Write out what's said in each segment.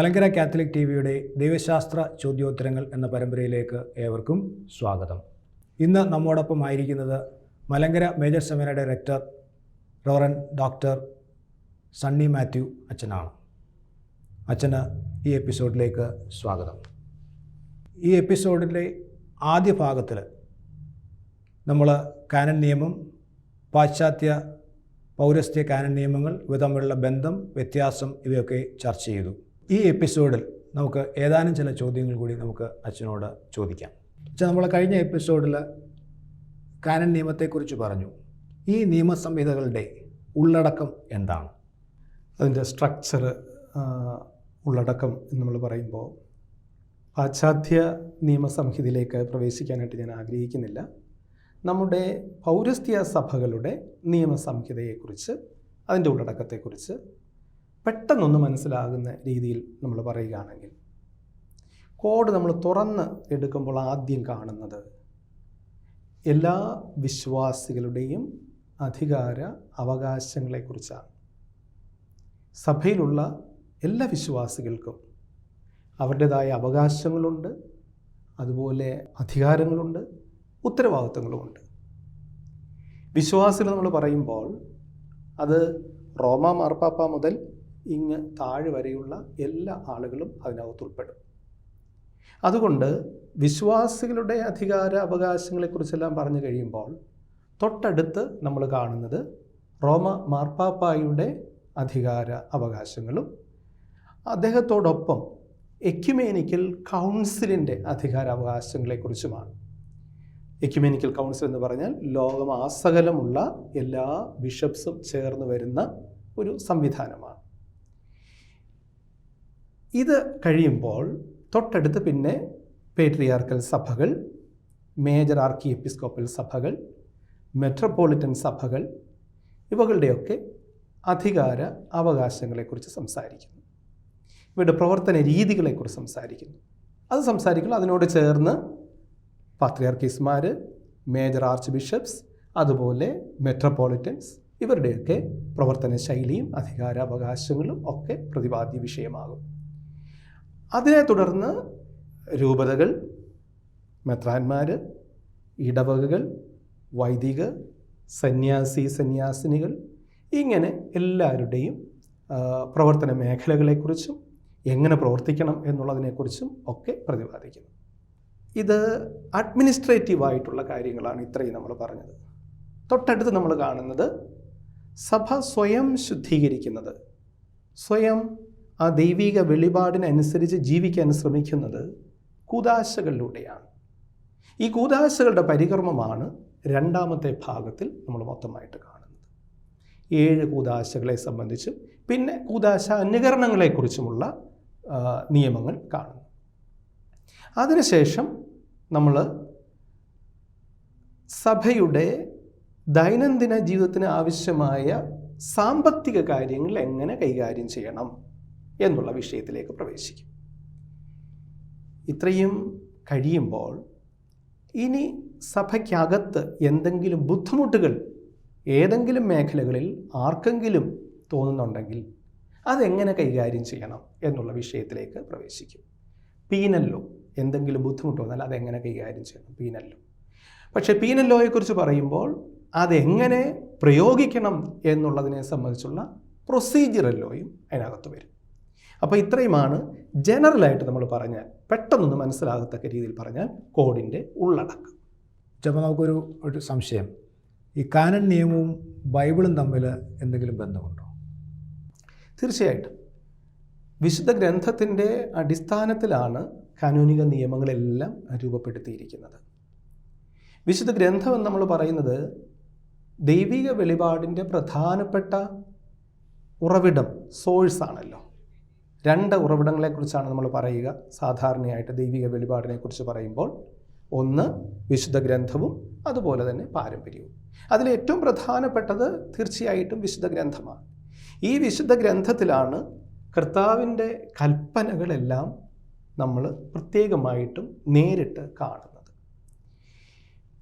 Malankara Catholic T വിയുടെ ദൈവശാസ്ത്ര ചോദ്യോത്തരങ്ങൾ എന്ന പരമ്പരയിലേക്ക് ഏവർക്കും സ്വാഗതം. ഇന്ന് നമ്മോടൊപ്പം ആയിരിക്കുന്നത് Malankara major seminary director reverend doctor Sunny Mathew അച്ഛനാണ്. അച്ഛന് ഈ എപ്പിസോഡിലേക്ക് സ്വാഗതം. ഈ എപ്പിസോഡിലെ ആദ്യ ഭാഗത്തിൽ നമ്മൾ കാനൻ നിയമം പാശ്ചാത്യ പൗരസ്ത്യ കാനൻ നിയമങ്ങൾ ഇവ തമ്മിലുള്ള ബന്ധം വ്യത്യാസം ഇവയൊക്കെ ചർച്ച ചെയ്തു. ഈ എപ്പിസോഡിൽ നമുക്ക് ഏതാനും ചില ചോദ്യങ്ങൾ കൂടി നമുക്ക് അച്ഛനോട് ചോദിക്കാം. അച്ഛൻ നമ്മൾ കഴിഞ്ഞ എപ്പിസോഡിൽ കാനൻ നിയമത്തെക്കുറിച്ച് പറഞ്ഞു. ഈ നിയമസംഹിതകളുടെ ഉള്ളടക്കം എന്താണ്? അതിന്റെ സ്ട്രക്ചർ ഉള്ളടക്കം എന്ന് നമ്മൾ പറയുമ്പോൾ പാശ്ചാത്യ നിയമസംഹിതയിലേക്ക് പ്രവേശിക്കാനായിട്ട് ഞാൻ ആഗ്രഹിക്കുന്നില്ല. നമ്മുടെ പൗരസ്ത്യ സഭകളുടെ നിയമസംഹിതയെക്കുറിച്ച് അതിന്റെ ഉള്ളടക്കത്തെക്കുറിച്ച് പെട്ടെന്നൊന്ന് മനസ്സിലാകുന്ന രീതിയിൽ നമ്മൾ പറയുകയാണെങ്കിൽ കോഡ് നമ്മൾ തുറന്ന് എടുക്കുമ്പോൾ ആദ്യം കാണുന്നത് എല്ലാ വിശ്വാസികളുടെയും അധികാര അവകാശങ്ങളെക്കുറിച്ചാണ്. സഭയിലുള്ള എല്ലാ വിശ്വാസികൾക്കും അവരുടേതായ അവകാശങ്ങളുണ്ട് അതുപോലെ അധികാരങ്ങളുണ്ട് ഉത്തരവാദിത്തങ്ങളുമുണ്ട്. വിശ്വാസികൾ നമ്മൾ പറയുമ്പോൾ അത് റോമ മാർപ്പാപ്പ മുതൽ ഇങ്ങ് താഴെ വരെയുള്ള എല്ലാ ആളുകളും അതിനകത്ത് ഉൾപ്പെടും. അതുകൊണ്ട് വിശ്വാസികളുടെ അധികാര അവകാശങ്ങളെക്കുറിച്ചെല്ലാം പറഞ്ഞു കഴിയുമ്പോൾ തൊട്ടടുത്ത് നമ്മൾ കാണുന്നത് റോമ മാർപ്പാപ്പായുടെ അധികാര അവകാശങ്ങളും അദ്ദേഹത്തോടൊപ്പം എക്യുമേനിക്കൽ കൗൺസിലിന്റെ അധികാരാവകാശങ്ങളെക്കുറിച്ചുമാണ് എക്യുമേനിക്കൽ കൗൺസിൽ എന്ന് പറഞ്ഞാൽ ലോകമാസകലമുള്ള എല്ലാ ബിഷപ്സും ചേർന്ന് വരുന്ന ഒരു സംവിധാനമാണ്. ഇത് കഴിയുമ്പോൾ തൊട്ടടുത്ത് പിന്നെ പേട്രിയാർക്കൽ സഭകൾ മേജർ ആർക്കി എപ്പിസ്കോപ്പൽ സഭകൾ മെട്രോപൊളിറ്റൻ സഭകൾ ഇവകളുടെയൊക്കെ അധികാര അവകാശങ്ങളെക്കുറിച്ച് സംസാരിക്കുന്നു. ഇവരുടെ പ്രവർത്തന രീതികളെക്കുറിച്ച് സംസാരിക്കുന്നു. അത് സംസാരിക്കുമ്പോൾ അതിനോട് ചേർന്ന് പാത്രിയാർക്കീസ്മാർ മേജർ ആർച്ച് ബിഷപ്സ് അതുപോലെ മെട്രോപൊളിറ്റൻസ് ഇവരുടെയൊക്കെ പ്രവർത്തന ശൈലിയും അധികാരാവകാശങ്ങളും ഒക്കെ പ്രതിപാദ്യ വിഷയമാകും. അതിനെ തുടർന്ന് രൂപതകൾ മെത്രാന്മാർ ഇടവകകൾ വൈദിക സന്യാസി സന്യാസിനികൾ ഇങ്ങനെ എല്ലാവരുടെയും പ്രവർത്തന മേഖലകളെക്കുറിച്ചും എങ്ങനെ പ്രവർത്തിക്കണം എന്നുള്ളതിനെക്കുറിച്ചും ഒക്കെ പ്രതിപാദിക്കുന്നു. ഇത് അഡ്മിനിസ്ട്രേറ്റീവായിട്ടുള്ള കാര്യങ്ങളാണ് ഇത്രയും നമ്മൾ പറഞ്ഞത്. തൊട്ടടുത്ത് നമ്മൾ കാണുന്നത് സഭ സ്വയം ശുദ്ധീകരിക്കുന്നത് സ്വയം ആ ദൈവിക വെളിപാടിനനുസരിച്ച് ജീവിക്കാൻ ശ്രമിക്കുന്നത് കൂതാശകളിലൂടെയാണ്. ഈ കൂതാശകളുടെ പരികർമ്മമാണ് രണ്ടാമത്തെ ഭാഗത്തിൽ നമ്മൾ മൊത്തമായിട്ട് കാണുന്നത്. ഏഴ് കൂതാശകളെ സംബന്ധിച്ചും പിന്നെ കൂതാശ അനുകരണങ്ങളെക്കുറിച്ചുമുള്ള നിയമങ്ങൾ കാണുന്നു. അതിനുശേഷം നമ്മൾ സഭയുടെ ദൈനംദിന ജീവിതത്തിന് ആവശ്യമായ സാമ്പത്തിക കാര്യങ്ങൾ എങ്ങനെ കൈകാര്യം ചെയ്യണം? എന്നുള്ള വിഷയത്തിലേക്ക് പ്രവേശിക്കും. ഇത്രയും കഴിയുമ്പോൾ ഇനി സഭയ്ക്കകത്ത് എന്തെങ്കിലും ബുദ്ധിമുട്ടുകൾ ഏതെങ്കിലും മേഖലകളിൽ ആർക്കെങ്കിലും തോന്നുന്നുണ്ടെങ്കിൽ അതെങ്ങനെ കൈകാര്യം ചെയ്യണം എന്നുള്ള വിഷയത്തിലേക്ക് പ്രവേശിക്കും. പീനല്ലോ എന്തെങ്കിലും ബുദ്ധിമുട്ട് വന്നാൽ അതെങ്ങനെ കൈകാര്യം ചെയ്യണം? പീനല്ലോ പക്ഷേ പീനല്ലോയെക്കുറിച്ച് പറയുമ്പോൾ അതെങ്ങനെ പ്രയോഗിക്കണം എന്നുള്ളതിനെ സംബന്ധിച്ചുള്ള പ്രൊസീജിയറൽ ലോയും അതിനകത്ത് വരും. അപ്പോൾ ഇത്രയുമാണ് ജനറലായിട്ട് നമ്മൾ പറഞ്ഞാൽ പെട്ടെന്നൊന്ന് മനസ്സിലാകത്തക്ക രീതിയിൽ പറഞ്ഞാൽ കോഡിന്റെ ഉള്ളടക്കം. ചിലപ്പോൾ നമുക്കൊരു ഒരു സംശയം. ഈ കാനൻ നിയമവും ബൈബിളും തമ്മിൽ എന്തെങ്കിലും ബന്ധമുണ്ടോ? തീർച്ചയായിട്ടും. വിശുദ്ധ ഗ്രന്ഥത്തിന്റെ അടിസ്ഥാനത്തിലാണ് കാനൂനിക നിയമങ്ങളെല്ലാം രൂപപ്പെടുത്തിയിരിക്കുന്നത്. വിശുദ്ധ ഗ്രന്ഥം എന്ന് നമ്മൾ പറയുന്നത് ദൈവിക വെളിപാടിന്റെ പ്രധാനപ്പെട്ട ഉറവിടം സോഴ്സ് ആണല്ലോ. രണ്ട് ഉറവിടങ്ങളെക്കുറിച്ചാണ് നമ്മൾ പറയുക. സാധാരണയായിട്ട് ദൈവിക വെളിപാടിനെക്കുറിച്ച് പറയുമ്പോൾ ഒന്ന് വിശുദ്ധ ഗ്രന്ഥവും അതുപോലെ തന്നെ പാരമ്പര്യവും. അതിൽ ഏറ്റവും പ്രധാനപ്പെട്ടത് തീർച്ചയായിട്ടും വിശുദ്ധ ഗ്രന്ഥമാണ്. ഈ വിശുദ്ധ ഗ്രന്ഥത്തിലാണ് കർത്താവിന്റെ കൽപ്പനകളെല്ലാം നമ്മൾ പ്രത്യേകമായിട്ടും നേരിട്ട് കാണുന്നത്.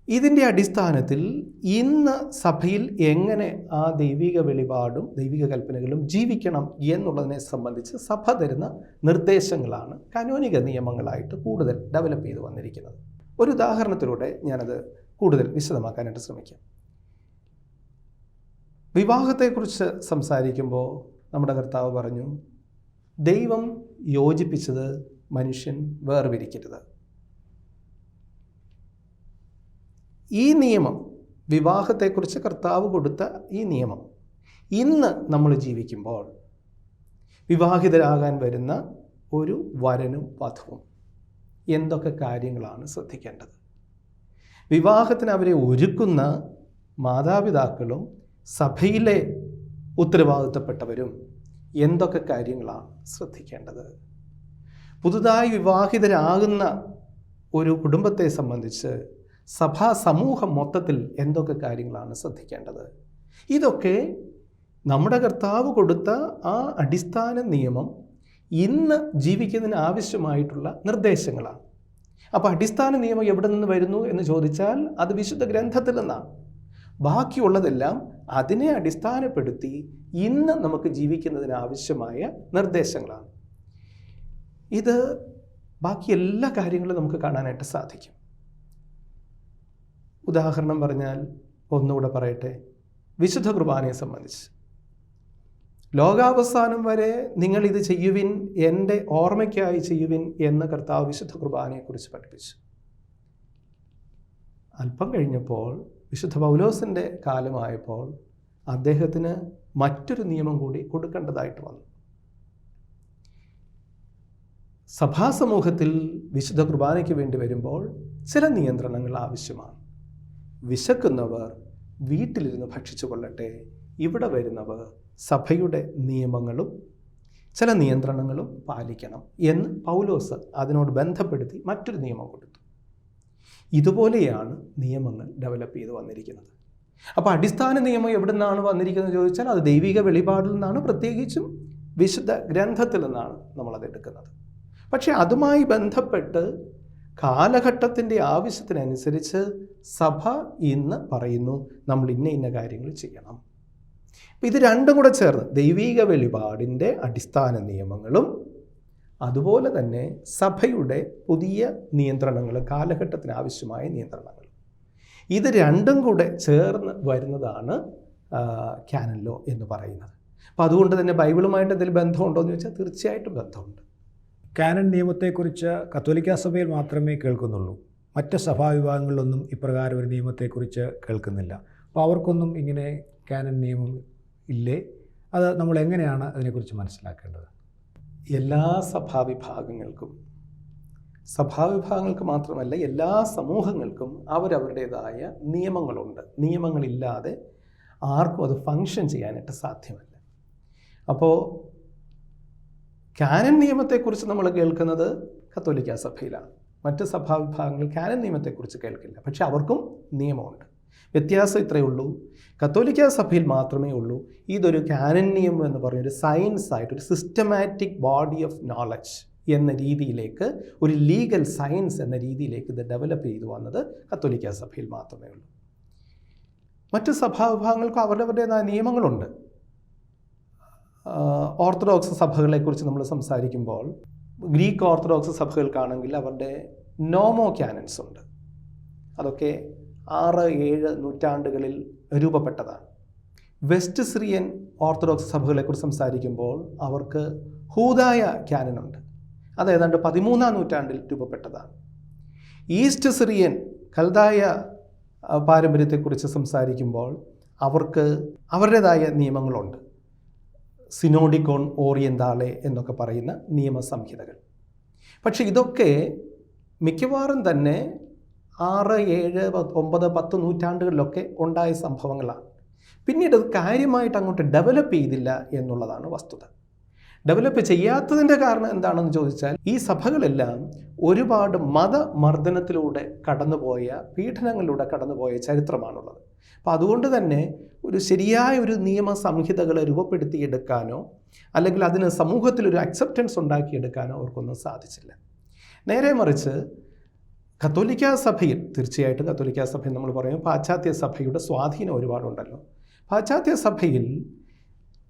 ഇതിന്റെ അടിസ്ഥാനത്തിൽ ഇന്ന് സഭയിൽ എങ്ങനെ ആ ദൈവിക വെളിപാടും ദൈവിക കൽപ്പനകളും ജീവിക്കണം എന്നുള്ളതിനെ സംബന്ധിച്ച് സഭ തരുന്ന നിർദ്ദേശങ്ങളാണ് കനോനിക നിയമങ്ങളായിട്ട് കൂടുതൽ ഡെവലപ്പ് ചെയ്ത് വന്നിരിക്കുന്നത്. ഒരു ഉദാഹരണത്തിലൂടെ ഞാനത് കൂടുതൽ വിശദമാക്കാനായിട്ട് ശ്രമിക്കാം. വിവാഹത്തെക്കുറിച്ച് സംസാരിക്കുമ്പോൾ നമ്മുടെ കർത്താവ് പറഞ്ഞു ദൈവം യോജിപ്പിച്ചത് മനുഷ്യൻ വേർപിരിക്കരുത്. ഈ നിയമം വിവാഹത്തെക്കുറിച്ച് കർത്താവ് കൊടുത്ത ഈ നിയമം ഇന്ന് നമ്മൾ ജീവിക്കുമ്പോൾ വിവാഹിതരാകാൻ വരുന്ന ഒരു വരനും വധുവും എന്തൊക്കെ കാര്യങ്ങളാണ് ശ്രദ്ധിക്കേണ്ടത്? വിവാഹത്തിന് അവരെ ഒരുക്കുന്ന മാതാപിതാക്കളും സഭയിലെ ഉത്തരവാദിത്തപ്പെട്ടവരും എന്തൊക്കെ കാര്യങ്ങളാണ് ശ്രദ്ധിക്കേണ്ടത്? പുതുതായി വിവാഹിതരാകുന്ന ഒരു കുടുംബത്തെ സംബന്ധിച്ച് സഭാ സമൂഹം മൊത്തത്തിൽ എന്തൊക്കെ കാര്യങ്ങളാണ് ശ്രദ്ധിക്കേണ്ടത്? ഇതൊക്കെ നമ്മുടെ കർത്താവ് കൊടുത്ത ആ അടിസ്ഥാന നിയമം ഇന്ന് ജീവിക്കുന്നതിന് ആവശ്യമായിട്ടുള്ള നിർദ്ദേശങ്ങളാണ്. അപ്പോൾ അടിസ്ഥാന നിയമം എവിടെ നിന്ന് വരുന്നു എന്ന് ചോദിച്ചാൽ അത് വിശുദ്ധ ഗ്രന്ഥത്തിൽ നിന്നാണ്. ബാക്കിയുള്ളതെല്ലാം അതിനെ അടിസ്ഥാനപ്പെടുത്തി ഇന്ന് നമുക്ക് ജീവിക്കുന്നതിന് ആവശ്യമായ നിർദ്ദേശങ്ങളാണ്. ഇത് ബാക്കി എല്ലാ കാര്യങ്ങളും നമുക്ക് കാണാനായിട്ട് സാധിക്കും. ഉദാഹരണം പറഞ്ഞാൽ ഒന്നുകൂടെ പറയട്ടെ. വിശുദ്ധ കുർബാനയെ സംബന്ധിച്ച്. ലോകാവസാനം വരെ നിങ്ങൾ ഇത് ചെയ്യുവിൻ എന്റെ ഓർമ്മയ്ക്കായി ചെയ്യുവിൻ എന്ന് കർത്താവ് വിശുദ്ധ കുർബാനയെക്കുറിച്ച് പഠിപ്പിച്ചു. അല്പം കഴിഞ്ഞപ്പോൾ വിശുദ്ധ പൗലോസിന്റെ കാലമായപ്പോൾ അദ്ദേഹത്തിന് മറ്റൊരു നിയമം കൂടി കൊടുക്കേണ്ടതായിട്ട് വന്നു. സഭാസമൂഹത്തിൽ വിശുദ്ധ കുർബാനയ്ക്ക് വേണ്ടി വരുമ്പോൾ ചില നിയന്ത്രണങ്ങൾ ആവശ്യമാണ്. വിശക്കുന്നവർ വീട്ടിലിരുന്ന് ഭക്ഷിച്ചു കൊള്ളട്ടെ. ഇവിടെ വരുന്നവർ സഭയുടെ നിയമങ്ങളും ചില നിയന്ത്രണങ്ങളും പാലിക്കണം എന്ന് പൗലോസ് അതിനോട് ബന്ധപ്പെടുത്തി മറ്റൊരു നിയമം കൊടുത്തു. ഇതുപോലെയാണ് നിയമങ്ങൾ ഡെവലപ്പ് ചെയ്ത് വന്നിരിക്കുന്നത്. അപ്പോൾ അടിസ്ഥാന നിയമം എവിടെ നിന്നാണ് വന്നിരിക്കുന്നത് ചോദിച്ചാൽ അത് ദൈവിക വെളിപാടിൽ നിന്നാണ് പ്രത്യേകിച്ചും വിശുദ്ധ ഗ്രന്ഥത്തിൽ നിന്നാണ് നമ്മളത് എടുക്കുന്നത്. പക്ഷേ അതുമായി ബന്ധപ്പെട്ട് കാലഘട്ടത്തിന്റെ ആവശ്യത്തിനനുസരിച്ച് സഭ ഇന്ന് പറയുന്നു നമ്മൾ ഇന്ന ഇന്ന കാര്യങ്ങൾ ചെയ്യണം. ഇത് രണ്ടും കൂടെ ചേർന്ന് ദൈവീക വെളിപാടിന്റെ അടിസ്ഥാന നിയമങ്ങളും അതുപോലെ തന്നെ സഭയുടെ പുതിയ നിയന്ത്രണങ്ങൾ കാലഘട്ടത്തിന് ആവശ്യമായ നിയന്ത്രണങ്ങൾ. ഇത് രണ്ടും കൂടെ ചേർന്ന് വരുന്നതാണ് ക്യാനൻ ലോ എന്ന് പറയുന്നത്. അപ്പോൾ അതുകൊണ്ട് തന്നെ ബൈബിളുമായിട്ട് എന്തെങ്കിലും ബന്ധമുണ്ടോ എന്ന് ചോദിച്ചാൽ തീർച്ചയായിട്ടും ബന്ധമുണ്ട്. കാനൻ നിയമത്തെക്കുറിച്ച് കത്തോലിക്ക സഭയിൽ മാത്രമേ കേൾക്കുന്നുള്ളൂ. മറ്റ് സഭാവിഭാഗങ്ങളിലൊന്നും ഇപ്രകാരം ഒരു നിയമത്തെക്കുറിച്ച് കേൾക്കുന്നില്ല. അപ്പോൾ അവർക്കൊന്നും ഇങ്ങനെ കാനൻ നിയമം ഇല്ലേ? അത് നമ്മൾ എങ്ങനെയാണ് അതിനെക്കുറിച്ച് മനസ്സിലാക്കേണ്ടത്? എല്ലാ സഭാവിഭാഗങ്ങൾക്കും സഭാവിഭാഗങ്ങൾക്ക് മാത്രമല്ല എല്ലാ സമൂഹങ്ങൾക്കും അവരവരുടേതായ നിയമങ്ങളുണ്ട്. നിയമങ്ങളില്ലാതെ ആർക്കും അത് ഫങ്ഷൻ ചെയ്യാനായിട്ട് സാധ്യമല്ല. അപ്പോൾ കാനൻ നിയമത്തെക്കുറിച്ച് നമ്മൾ കേൾക്കുന്നത് കത്തോലിക്ക സഭയിലാണ്. മറ്റ് സഭാവിഭാഗങ്ങൾ കാനൻ നിയമത്തെക്കുറിച്ച് കേൾക്കില്ല. പക്ഷെ അവർക്കും നിയമമുണ്ട്. വ്യത്യാസം ഇത്രയേ ഉള്ളൂ. കത്തോലിക്ക സഭയിൽ മാത്രമേ ഉള്ളൂ. ഇതൊരു കാനൻ നിയമം എന്ന് പറഞ്ഞൊരു സയൻസ് ആയിട്ട് ഒരു സിസ്റ്റമാറ്റിക് ബോഡി ഓഫ് നോളജ് എന്ന രീതിയിലേക്ക് ഒരു ലീഗൽ സയൻസ് എന്ന രീതിയിലേക്ക് ഇത് ഡെവലപ്പ് ചെയ്തു വന്നത് കത്തോലിക്ക സഭയിൽ മാത്രമേ ഉള്ളൂ. മറ്റ് സഭാവിഭാഗങ്ങൾക്കും അവരുടേതായ നിയമങ്ങളുണ്ട്. ഓർത്തഡോക്സ് സഭകളെക്കുറിച്ച് നമ്മൾ സംസാരിക്കുമ്പോൾ ഗ്രീക്ക് ഓർത്തഡോക്സ് സഭകൾക്കാണെങ്കിൽ അവരുടെ നോമോ ക്യാനൻസ് ഉണ്ട്. അതൊക്കെ ആറ് ഏഴ് നൂറ്റാണ്ടുകളിൽ രൂപപ്പെട്ടതാണ്. വെസ്റ്റ് സിറിയൻ ഓർത്തഡോക്സ് സഭകളെക്കുറിച്ച് സംസാരിക്കുമ്പോൾ അവർക്ക് ഹൂതായ ക്യാനനുണ്ട് അത് ഏതാണ്ട് പതിമൂന്നാം നൂറ്റാണ്ടിൽ രൂപപ്പെട്ടതാണ്. ഈസ്റ്റ് സിറിയൻ കൽതായ പാരമ്പര്യത്തെക്കുറിച്ച് സംസാരിക്കുമ്പോൾ അവർക്ക് അവരുടേതായ നിയമങ്ങളുണ്ട്. സിനോഡിക്കോൺ ഓറിയന്താളെ എന്നൊക്കെ പറയുന്ന നിയമസംഹിതകൾ. പക്ഷെ ഇതൊക്കെ മിക്കവാറും തന്നെ ആറ് ഏഴ് ഒമ്പത് പത്ത് നൂറ്റാണ്ടുകളിലൊക്കെ ഉണ്ടായ സംഭവങ്ങളാണ്. പിന്നീട് അത് കാര്യമായിട്ട് അങ്ങോട്ട് ഡെവലപ്പ് ചെയ്തില്ല എന്നുള്ളതാണ് വസ്തുത. ഡെവലപ്പ് ചെയ്യാത്തതിന്റെ കാരണം എന്താണെന്ന് ചോദിച്ചാൽ ഈ സഭകളെല്ലാം ഒരുപാട് മതമർദ്ദനത്തിലൂടെ കടന്നുപോയ പീഡനങ്ങളിലൂടെ കടന്നുപോയ ചരിത്രമാണുള്ളത്. അപ്പോൾ അതുകൊണ്ട് തന്നെ ഒരു ശരിയായ ഒരു നിയമ സംഹിതകളെ രൂപപ്പെടുത്തിയെടുക്കാനോ അല്ലെങ്കിൽ അതിന് സമൂഹത്തിൽ ഒരു അക്സെപ്റ്റൻസ് ഉണ്ടാക്കിയെടുക്കാനോ അവർക്കൊന്നും സാധിച്ചില്ല. നേരെ മറിച്ച് കത്തോലിക്ക സഭയിൽ തീർച്ചയായിട്ടും കത്തോലിക്ക സഭയിൽ നമ്മൾ പറയും പാശ്ചാത്യ സഭയുടെ സ്വാധീനം ഒരുപാടുണ്ടല്ലോ. പാശ്ചാത്യ സഭയിൽ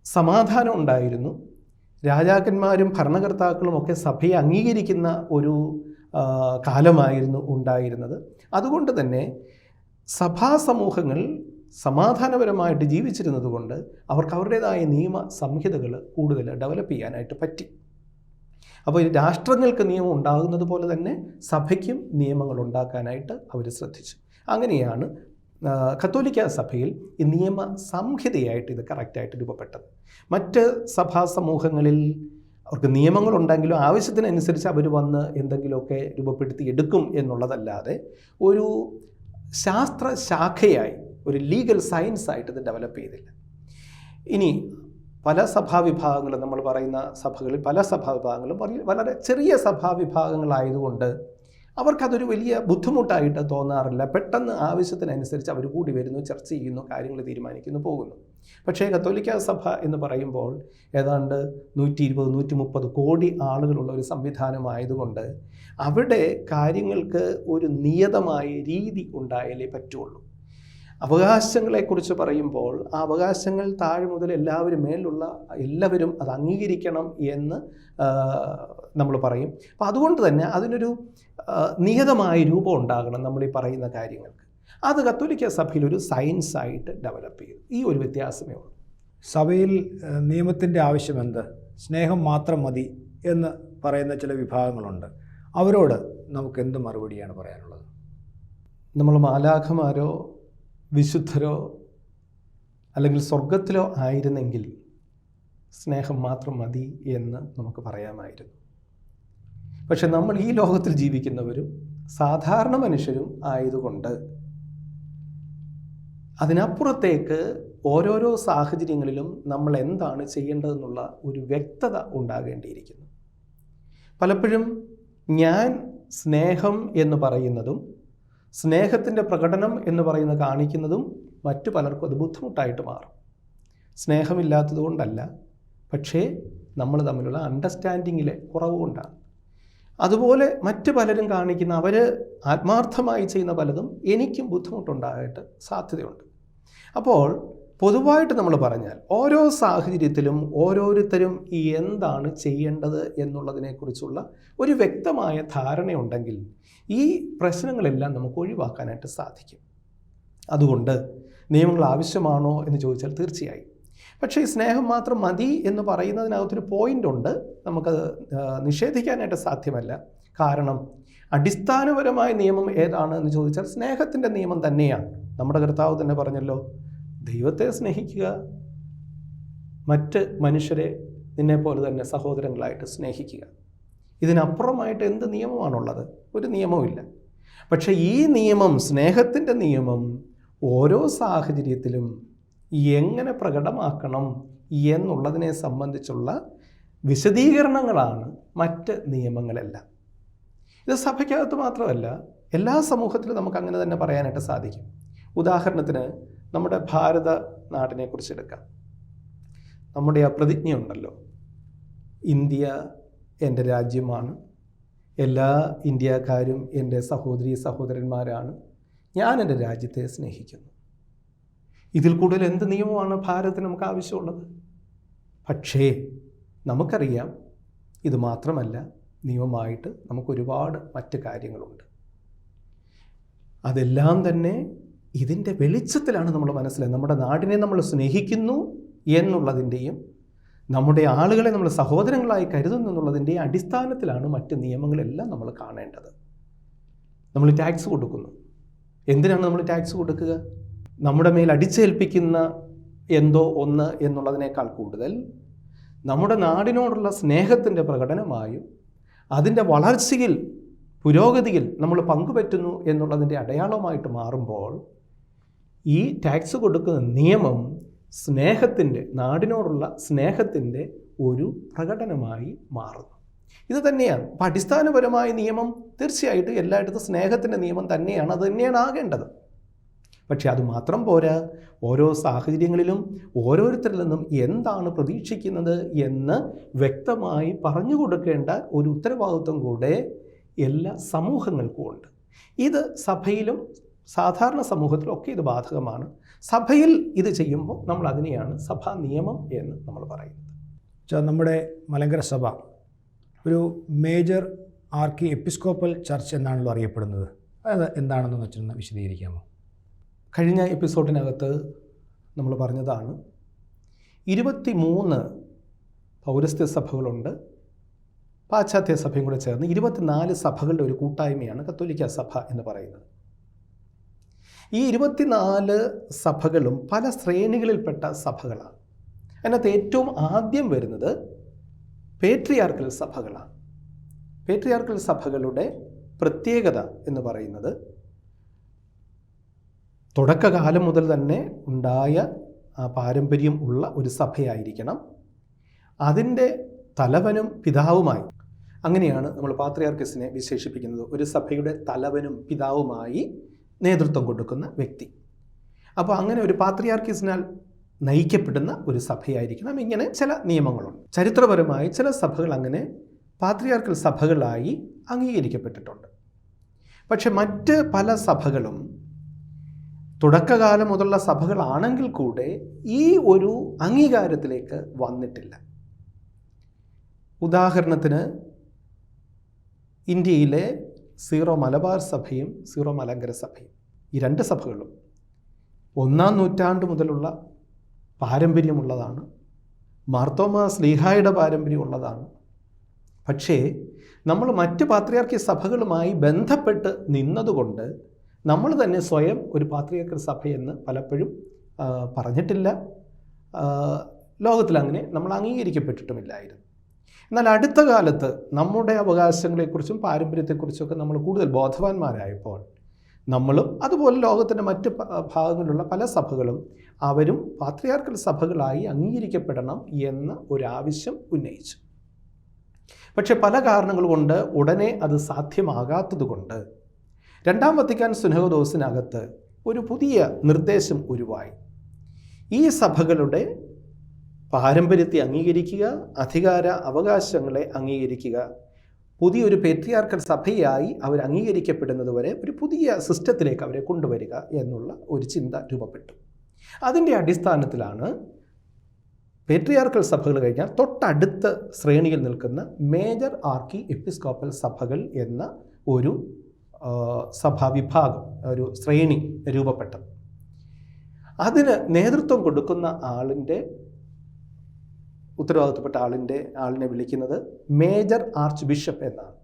സമാധാനം ഉണ്ടായിരുന്നു. രാജാക്കന്മാരും ഭരണകർത്താക്കളും ഒക്കെ സഭയെ അംഗീകരിക്കുന്ന ഒരു കാലമായിരുന്നു ഉണ്ടായിരുന്നത്. അതുകൊണ്ട് തന്നെ സഭാ സമൂഹങ്ങൾ സമാധാനപരമായിട്ട് ജീവിച്ചിരുന്നത് കൊണ്ട് അവർക്ക് അവരുടേതായ നിയമ സംഹിതകൾ കൂടുതൽ ഡെവലപ്പ് ചെയ്യാനായിട്ട് പറ്റി. അപ്പോൾ ഈ രാഷ്ട്രങ്ങൾക്ക് നിയമം ഉണ്ടാകുന്നത് പോലെ തന്നെ സഭയ്ക്കും നിയമങ്ങൾ ഉണ്ടാക്കാനായിട്ട് അവർ ശ്രദ്ധിച്ചു. അങ്ങനെയാണ് കത്തോലിക്ക സഭയിൽ ഈ നിയമ സംഹിതയായിട്ട് ഇത് കറക്റ്റായിട്ട് രൂപപ്പെട്ടത്. മറ്റ് സഭാ സമൂഹങ്ങളിൽ അവർക്ക് നിയമങ്ങളുണ്ടെങ്കിലും ആവശ്യത്തിനനുസരിച്ച് അവർ വന്ന് എന്തെങ്കിലുമൊക്കെ രൂപപ്പെടുത്തി എടുക്കും എന്നുള്ളതല്ലാതെ ഒരു ശാസ്ത്ര ശാഖയായി ഒരു ലീഗൽ സയൻസ് ആയിട്ട് ഇത് ഡെവലപ്പ് ചെയ്തില്ല. ഇനി പല സഭാവിഭാഗങ്ങളും നമ്മൾ പറയുന്ന സഭകളിൽ പല സഭാവിഭാഗങ്ങളും വളരെ ചെറിയ സഭാവിഭാഗങ്ങളായതുകൊണ്ട് അവർക്കതൊരു വലിയ ബുദ്ധിമുട്ടായിട്ട് തോന്നാറില്ല. പെട്ടെന്ന് ആവശ്യത്തിനനുസരിച്ച് അവർ കൂടി വരുന്നു ചർച്ച ചെയ്യുന്നു കാര്യങ്ങൾ തീരുമാനിക്കുന്നു പോകുന്നു. പക്ഷേ കത്തോലിക്ക സഭ എന്ന് പറയുമ്പോൾ ഏതാണ്ട് നൂറ്റി ഇരുപത് നൂറ്റി മുപ്പത് കോടി ആളുകളുള്ള ഒരു സംവിധാനമായതുകൊണ്ട് അവിടെ കാര്യങ്ങൾക്ക് ഒരു നിയതമായ രീതി ഉണ്ടായാലേ പറ്റുള്ളൂ. അവകാശങ്ങളെക്കുറിച്ച് പറയുമ്പോൾ ആ അവകാശങ്ങൾ താഴെ മുതൽ എല്ലാവരും മേലുള്ള എല്ലാവരും അത് അംഗീകരിക്കണം എന്ന് നമ്മൾ പറയും. അപ്പം അതുകൊണ്ട് തന്നെ അതിനൊരു നിഹിതമായ നിയതമായ രൂപം ഉണ്ടാകണം നമ്മൾ ഈ പറയുന്ന കാര്യങ്ങൾക്ക്. അത് കത്തോലിക്ക സഭയിൽ ഒരു സയൻസ് ആയിട്ട് ഡെവലപ്പ് ചെയ്തു. ഈ ഒരു വ്യത്യാസമേ ഉള്ളൂ. സഭയിൽ നിയമത്തിന്റെ ആവശ്യമെന്ത് സ്നേഹം മാത്രം മതി എന്ന് പറയുന്ന ചില വിഭാഗങ്ങളുണ്ട്. അവരോട് നമുക്ക് എന്ത് മറുപടിയാണ് പറയാനുള്ളത്? നമ്മൾ മാലാഖമാരോ വിശുദ്ധരോ അല്ലെങ്കിൽ സ്വർഗത്തിലോ ആയിരുന്നെങ്കിൽ സ്നേഹം മാത്രം മതി എന്ന് നമുക്ക് പറയാമായിരുന്നു. പക്ഷെ നമ്മൾ ഈ ലോകത്തിൽ ജീവിക്കുന്നവരും സാധാരണ മനുഷ്യരും ആയതുകൊണ്ട് അതിനപ്പുറത്തേക്ക് ഓരോരോ സാഹചര്യങ്ങളിലും നമ്മൾ എന്താണ് ചെയ്യേണ്ടതെന്നുള്ള ഒരു വ്യക്തത ഉണ്ടാകേണ്ടിയിരിക്കുന്നു. പലപ്പോഴും ഞാൻ സ്നേഹം എന്ന് പറയുന്നതും സ്നേഹത്തിന്റെ പ്രകടനം എന്ന് പറയുന്നത് കാണിക്കുന്നതും മറ്റു പലർക്കും അത് ബുദ്ധിമുട്ടായിട്ട് മാറും. സ്നേഹമില്ലാത്തത് കൊണ്ടല്ല പക്ഷേ നമ്മൾ തമ്മിലുള്ള അണ്ടർസ്റ്റാൻഡിങ്ങിലെ കുറവ് കൊണ്ടാണ് അതുപോലെ മറ്റ് പലരും കാണിക്കുന്ന അവർ ആത്മാർത്ഥമായി ചെയ്യുന്ന പലതും എനിക്കും ബുദ്ധിമുട്ടുണ്ടാകാനായിട്ട് സാധ്യതയുണ്ട്. അപ്പോൾ പൊതുവായിട്ട് നമ്മൾ പറഞ്ഞാൽ ഓരോ സാഹചര്യത്തിലും ഓരോരുത്തരും എന്താണ് ചെയ്യേണ്ടത് എന്നുള്ളതിനെക്കുറിച്ചുള്ള ഒരു വ്യക്തമായ ധാരണയുണ്ടെങ്കിൽ ഈ പ്രശ്നങ്ങളെല്ലാം നമുക്ക് ഒഴിവാക്കാനായിട്ട് സാധിക്കും. അതുകൊണ്ട് നിയമങ്ങൾ ആവശ്യമാണോ എന്ന് ചോദിച്ചാൽ തീർച്ചയായും പക്ഷേ സ്നേഹം മാത്രം മതി എന്ന് പറയുന്നതിനകത്തൊരു പോയിന്റ് ഉണ്ട്. നമുക്കത് നിഷേധിക്കാനായിട്ട് സാധ്യമല്ല. കാരണം അടിസ്ഥാനപരമായ നിയമം ഏതാണ് എന്ന് ചോദിച്ചാൽ സ്നേഹത്തിന്റെ നിയമം തന്നെയാണ്. നമ്മുടെ കർത്താവ് തന്നെ പറഞ്ഞല്ലോ ദൈവത്തെ സ്നേഹിക്കുക മറ്റ് മനുഷ്യരെ നിന്നെപ്പോലെ തന്നെ സഹോദരങ്ങളായിട്ട് സ്നേഹിക്കുക. ഇതിനപ്പുറമായിട്ട് എന്ത് നിയമമാണുള്ളത്? ഒരു നിയമവുമില്ല പക്ഷേ ഈ നിയമം സ്നേഹത്തിന്റെ നിയമം ഓരോ സാഹചര്യത്തിലും എങ്ങനെ പ്രകടമാക്കണം എന്നുള്ളതിനെ സംബന്ധിച്ചുള്ള വിശദീകരണങ്ങളാണ് മറ്റ് നിയമങ്ങളെല്ലാം. ഇത് സഭയ്ക്കകത്ത് മാത്രമല്ല എല്ലാ സമൂഹത്തിലും നമുക്ക് അങ്ങനെ തന്നെ പറയാനായിട്ട് സാധിക്കും. ഉദാഹരണത്തിന് നമ്മുടെ ഭാരത നാടിനെ കുറിച്ചെടുക്കാം നമ്മുടെ ആ പ്രതിജ്ഞയുണ്ടല്ലോ ഇന്ത്യ എന്റെ രാജ്യമാണ്. എല്ലാ ഇന്ത്യക്കാരും എന്റെ സഹോദരി സഹോദരന്മാരാണ്. ഞാൻ എന്റെ രാജ്യത്തെ സ്നേഹിക്കുന്നു. ഇതിൽ കൂടുതൽ എന്ത് നിയമമാണ് ഭാരതത്തിന് നമുക്ക് ആവശ്യമുള്ളത്? പക്ഷേ നമുക്കറിയാം ഇത് മാത്രമല്ല നിയമമായിട്ട് നമുക്കൊരുപാട് മറ്റ് കാര്യങ്ങളുണ്ട്. അതെല്ലാം തന്നെ ഇതിന്റെ വെളിച്ചത്തിലാണ് നമ്മൾ മനസ്സിലായത്. നമ്മുടെ നാടിനെ നമ്മൾ സ്നേഹിക്കുന്നു എന്നുള്ളതിന്റെയും നമ്മുടെ ആളുകളെ നമ്മൾ സഹോദരങ്ങളായി കരുതുന്നു എന്നുള്ളതിന്റെയും അടിസ്ഥാനത്തിലാണ് മറ്റ് നിയമങ്ങളെല്ലാം നമ്മൾ കാണേണ്ടത്. നമ്മൾ ടാക്സ് കൊടുക്കുന്നു. എന്തിനാണ് നമ്മൾ ടാക്സ് കൊടുക്കുക? നമ്മുടെ മേൽ അടിച്ചേൽപ്പിക്കുന്ന എന്തോ ഒന്ന് എന്നുള്ളതിനേക്കാൾ കൂടുതൽ നമ്മുടെ നാടിനോടുള്ള സ്നേഹത്തിന്റെ പ്രകടനമായും അതിന്റെ വളർച്ചയിൽ പുരോഗതിയിൽ നമ്മൾ പങ്കുപറ്റുന്നു എന്നുള്ളതിന്റെ അടയാളമായിട്ട് മാറുമ്പോൾ ഈ ടാക്സ് കൊടുക്കുന്ന നിയമം സ്നേഹത്തിന്റെ നാടിനോടുള്ള സ്നേഹത്തിന്റെ ഒരു പ്രകടനമായി മാറുന്നു. ഇത് തന്നെയാണ്. അപ്പം അടിസ്ഥാനപരമായ നിയമം തീർച്ചയായിട്ടും എല്ലായിടത്തും സ്നേഹത്തിന്റെ നിയമം തന്നെയാണ്. അത് തന്നെയാണ് ആകേണ്ടത്. പക്ഷെ അത് മാത്രം പോരാ. ഓരോ സാഹചര്യങ്ങളിലും ഓരോരുത്തരിൽ നിന്നും എന്താണ് പ്രതീക്ഷിക്കുന്നത് എന്ന് വ്യക്തമായി പറഞ്ഞു കൊടുക്കേണ്ട ഒരു ഉത്തരവാദിത്വം കൂടെ എല്ലാ സമൂഹങ്ങൾക്കും ഉണ്ട്. ഇത് സഭയിലും സാധാരണ സമൂഹത്തിലും ഒക്കെ ഇത് ബാധകമാണ്. സഭയിൽ ഇത് ചെയ്യുമ്പോൾ നമ്മൾ അതിനെയാണ് സഭാ നിയമം എന്ന് നമ്മൾ പറയുന്നത്. നമ്മുടെ മലങ്കര സഭ ഒരു മേജർ ആർക്കി എപ്പിസ്കോപ്പൽ ചർച്ച് എന്നാണല്ലോ അറിയപ്പെടുന്നത്. അത് എന്താണെന്ന് വെച്ചിരുന്ന വിശദീകരിക്കാമോ? കഴിഞ്ഞ എപ്പിസോഡിനകത്ത് നമ്മൾ പറഞ്ഞതാണ് ഇരുപത്തി മൂന്ന് പൗരസ്ത്യ സഭകളുണ്ട്. പാശ്ചാത്യ സഭയും കൂടെ ചേർന്ന് ഇരുപത്തിനാല് സഭകളുടെ ഒരു കൂട്ടായ്മയാണ് കത്തോലിക്ക സഭ എന്ന് പറയുന്നത്. ഈ ഇരുപത്തിനാല് സഭകളും പല ശ്രേണികളിൽപ്പെട്ട സഭകളാണ്. അതിനകത്ത് ഏറ്റവും ആദ്യം വരുന്നത് പേട്രിയാർക്കൽ സഭകളാണ്. പേട്രിയാർക്കൽ സഭകളുടെ പ്രത്യേകത എന്ന് പറയുന്നത് തുടക്കകാലം മുതൽ തന്നെ ഉണ്ടായ പാരമ്പര്യം ഉള്ള ഒരു സഭയായിരിക്കണം. അതിന്റെ തലവനും പിതാവുമായി. അങ്ങനെയാണ് നമ്മൾ പാത്രിയാർക്കസിനെ വിശേഷിപ്പിക്കുന്നത്. ഒരു സഭയുടെ തലവനും പിതാവുമായി നേതൃത്വം കൊടുക്കുന്ന വ്യക്തി. അപ്പോൾ അങ്ങനെ ഒരു പാത്രിയാർക്കിസിനാൽ നയിക്കപ്പെടുന്ന ഒരു സഭയായിരിക്കണം. ഇങ്ങനെ ചില നിയമങ്ങളുണ്ട്. ചരിത്രപരമായി ചില സഭകൾ അങ്ങനെ പാത്രിയാർക്കൽ സഭകളായി അംഗീകരിക്കപ്പെട്ടിട്ടുണ്ട്. പക്ഷെ മറ്റ് പല സഭകളും തുടക്കകാലം മുതലുള്ള സഭകളാണെങ്കിൽ കൂടെ ഈ ഒരു അംഗീകാരത്തിലേക്ക് വന്നിട്ടില്ല. ഉദാഹരണത്തിന് ഇന്ത്യയിലെ സീറോ മലബാർ സഭയും സീറോ മലങ്കര സഭയും ഈ രണ്ട് സഭകളും ഒന്നാം നൂറ്റാണ്ട് മുതലുള്ള പാരമ്പര്യമുള്ളതാണ് മാർത്തോമ സ്ലീഹായുടെ പാരമ്പര്യമുള്ളതാണ്. പക്ഷേ നമ്മൾ മറ്റ് പാത്രിയാർക്കി സഭകളുമായി ബന്ധപ്പെട്ട് നിന്നതുകൊണ്ട് നമ്മൾ തന്നെ സ്വയം ഒരു പാത്രിയാർക്കൽ സഭയെന്ന് പലപ്പോഴും പറഞ്ഞിട്ടില്ല. ലോകത്തിൽ അങ്ങനെ നമ്മൾ അംഗീകരിക്കപ്പെട്ടിട്ടുമില്ലായിരുന്നു. എന്നാൽ അടുത്ത കാലത്ത് നമ്മുടെ അവകാശങ്ങളെക്കുറിച്ചും പാരമ്പര്യത്തെക്കുറിച്ചൊക്കെ നമ്മൾ കൂടുതൽ ബോധവാന്മാരായപ്പോൾ നമ്മളും അതുപോലെ ലോകത്തിന്റെ മറ്റ് ഭാഗങ്ങളിലുള്ള പല സഭകളും അവരും പാത്രിയാർക്കൽ സഭകളായി അംഗീകരിക്കപ്പെടണം എന്ന ഒരാവശ്യം ഉന്നയിച്ചു. പക്ഷെ പല കാരണങ്ങൾ കൊണ്ട് ഉടനെ അത് സാധ്യമാകാത്തതുകൊണ്ട് രണ്ടാം വത്തിക്കാൻ സുനഹദോസിനകത്ത് ഒരു പുതിയ നിർദ്ദേശം ഉരുവായി. ഈ സഭകളുടെ പാരമ്പര്യത്തെ അംഗീകരിക്കുക അധികാര അവകാശങ്ങളെ അംഗീകരിക്കുക പുതിയൊരു പേത്രിയാർക്കൽ സഭയായി അവർ അംഗീകരിക്കപ്പെടുന്നത് വരെ ഒരു പുതിയ സിസ്റ്റത്തിലേക്ക് അവരെ കൊണ്ടുവരിക എന്നുള്ള ഒരു ചിന്ത രൂപപ്പെട്ടു. അതിന്റെ അടിസ്ഥാനത്തിലാണ് പേട്രിയാർക്കൽ സഭകൾ കഴിഞ്ഞാൽ തൊട്ടടുത്ത ശ്രേണിയിൽ നിൽക്കുന്ന മേജർ ആർക്കി എപ്പിസ്കോപ്പൽ സഭകൾ എന്ന ഒരു ആ, സഭാ വിഭാഗം ഒരു ശ്രേണി രൂപപ്പെട്ടത്. അതിന് നേതൃത്വം കൊടുക്കുന്ന ആളിന്റെ ഉത്തരവാദിത്തപ്പെട്ട ആളിന്റെ ആളിനെ വിളിക്കുന്നത് മേജർ ആർച്ച് ബിഷപ്പ് എന്നാണ്.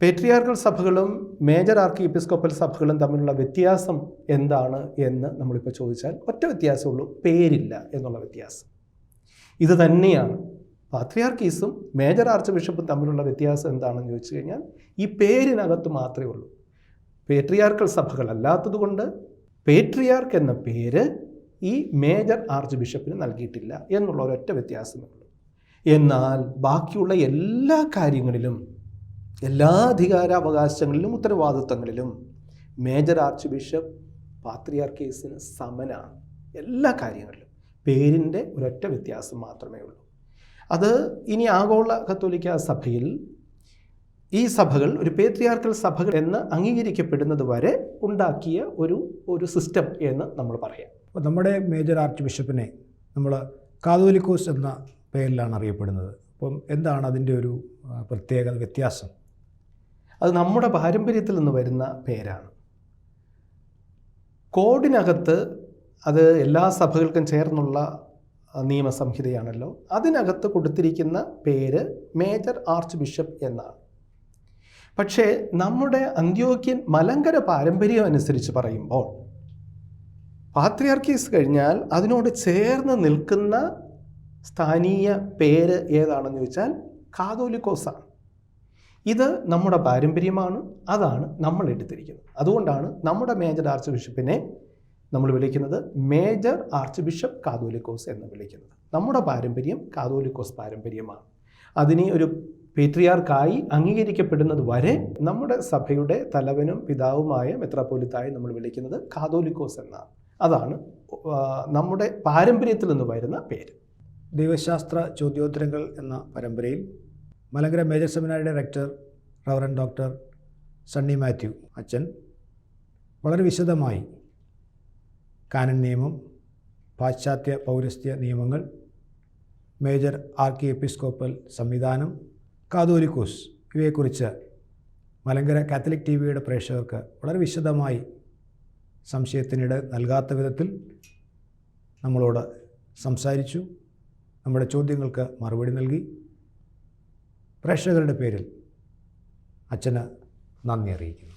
പേട്രിയാർക്കൽ സഭകളും മേജർ ആർക്കി എപ്പിസ്കോപ്പൽ സഭകളും തമ്മിലുള്ള വ്യത്യാസം എന്താണ് എന്ന് നമ്മളിപ്പോൾ ചോദിച്ചാൽ ഒറ്റ വ്യത്യാസമുള്ളൂ പേരില്ല എന്നുള്ള വ്യത്യാസം. ഇത് തന്നെയാണ് പാത്രിയാർക്കീസും മേജർ ആർച്ച് ബിഷപ്പും തമ്മിലുള്ള വ്യത്യാസം എന്താണെന്ന് ചോദിച്ചു കഴിഞ്ഞാൽ ഈ പേരിനകത്ത് മാത്രമേ ഉള്ളൂ. പേട്രിയാർക്കൽ സഭകൾ അല്ലാത്തതുകൊണ്ട് പേട്രിയാർക്ക് എന്ന പേര് ഈ മേജർ ആർച്ച് ബിഷപ്പിന് നൽകിയിട്ടില്ല എന്നുള്ള ഒരൊറ്റ വ്യത്യാസമേ ഉള്ളൂ. എന്നാൽ ബാക്കിയുള്ള എല്ലാ കാര്യങ്ങളിലും എല്ലാ അധികാരാവകാശങ്ങളിലും ഉത്തരവാദിത്തങ്ങളിലും മേജർ ആർച്ച് ബിഷപ്പ് പാത്രിയാർക്കേസിന് സമനാണ്. എല്ലാ കാര്യങ്ങളിലും പേരിന്റെ ഒരൊറ്റ വ്യത്യാസം മാത്രമേ ഉള്ളൂ. അത് ഇനി ആഗോള കത്തോലിക്ക സഭയിൽ ഈ സഭകൾ ഒരു പേത്രിയാർക്കൽ സഭകൾ എന്ന് അംഗീകരിക്കപ്പെടുന്നത് വരെ ഉണ്ടാക്കിയ ഒരു ഒരു സിസ്റ്റം എന്ന് നമ്മൾ പറയാം. അപ്പോൾ നമ്മുടെ മേജർ ആർച്ച് ബിഷപ്പിനെ നമ്മൾ കാതോലിക്കോസ് എന്ന പേരിലാണ് അറിയപ്പെടുന്നത്. അപ്പം എന്താണ് അതിന്റെ ഒരു പ്രത്യേക വ്യത്യാസം? അത് നമ്മുടെ പാരമ്പര്യത്തിൽ നിന്ന് വരുന്ന പേരാണ്. കോഡിനകത്ത് അത് എല്ലാ സഭകൾക്കും ചേർന്നുള്ള നിയമസംഹിതയാണല്ലോ. അതിനകത്ത് കൊടുത്തിരിക്കുന്ന പേര് മേജർ ആർച്ച് ബിഷപ്പ് എന്നാണ്. പക്ഷേ നമ്മുടെ അന്ത്യോക്യൻ മലങ്കര പാരമ്പര്യം അനുസരിച്ച് പറയുമ്പോൾ പാത്രിയാർക്കീസ് കഴിഞ്ഞാൽ അതിനോട് ചേർന്ന് നിൽക്കുന്ന സ്ഥാനീയ പേര് ഏതാണെന്ന് ചോദിച്ചാൽ കാതോലിക്കോസാണ്. ഇത് നമ്മുടെ പാരമ്പര്യമാണ് അതാണ് നമ്മൾ എടുത്തിരിക്കുന്നത്. അതുകൊണ്ടാണ് നമ്മുടെ മേജർ ആർച്ച് ബിഷപ്പിനെ നമ്മൾ വിളിക്കുന്നത് മേജർ ആർച്ച് ബിഷപ്പ് കാതോലിക്കോസ് എന്ന് വിളിക്കുന്നത്. നമ്മുടെ പാരമ്പര്യം കാതോലിക്കോസ് പാരമ്പര്യമാണ്. അതിനെ ഒരു പേട്രിയാർക്കായി അംഗീകരിക്കപ്പെടുന്നത് വരെ നമ്മുടെ സഭയുടെ തലവനും പിതാവുമായ മെത്രാപ്പോലിത്തായി നമ്മൾ വിളിക്കുന്നത് കാതോലിക്കോസ് എന്നാണ്. അതാണ് നമ്മുടെ പാരമ്പര്യത്തിൽ നിന്ന് വരുന്ന പേര്. ദൈവശാസ്ത്ര ചോദ്യോത്തരങ്ങൾ എന്ന പരമ്പരയിൽ Malankara major സെമിനാരിയുടെ director reverend doctor Sunny Mathew അച്ഛൻ വളരെ വിശദമായി കാനൻ നിയമം പാശ്ചാത്യ പൗരസ്ത്യ നിയമങ്ങൾ മേജർ ആർക്കി എപ്പിസ്കോപ്പൽ സംവിധാനം കാതോലിക്കോസ് ഇവയെക്കുറിച്ച് മലങ്കര കാത്തലിക് ടി വിയുടെ പ്രേക്ഷകർക്ക് വളരെ വിശദമായി സംശയത്തിനിട നൽകാത്ത വിധത്തിൽ നമ്മളോട് സംസാരിച്ചു. നമ്മുടെ ചോദ്യങ്ങൾക്ക് മറുപടി നൽകി. പ്രേക്ഷകരുടെ പേരിൽ അച്ഛന് നന്ദി അറിയിക്കുന്നു.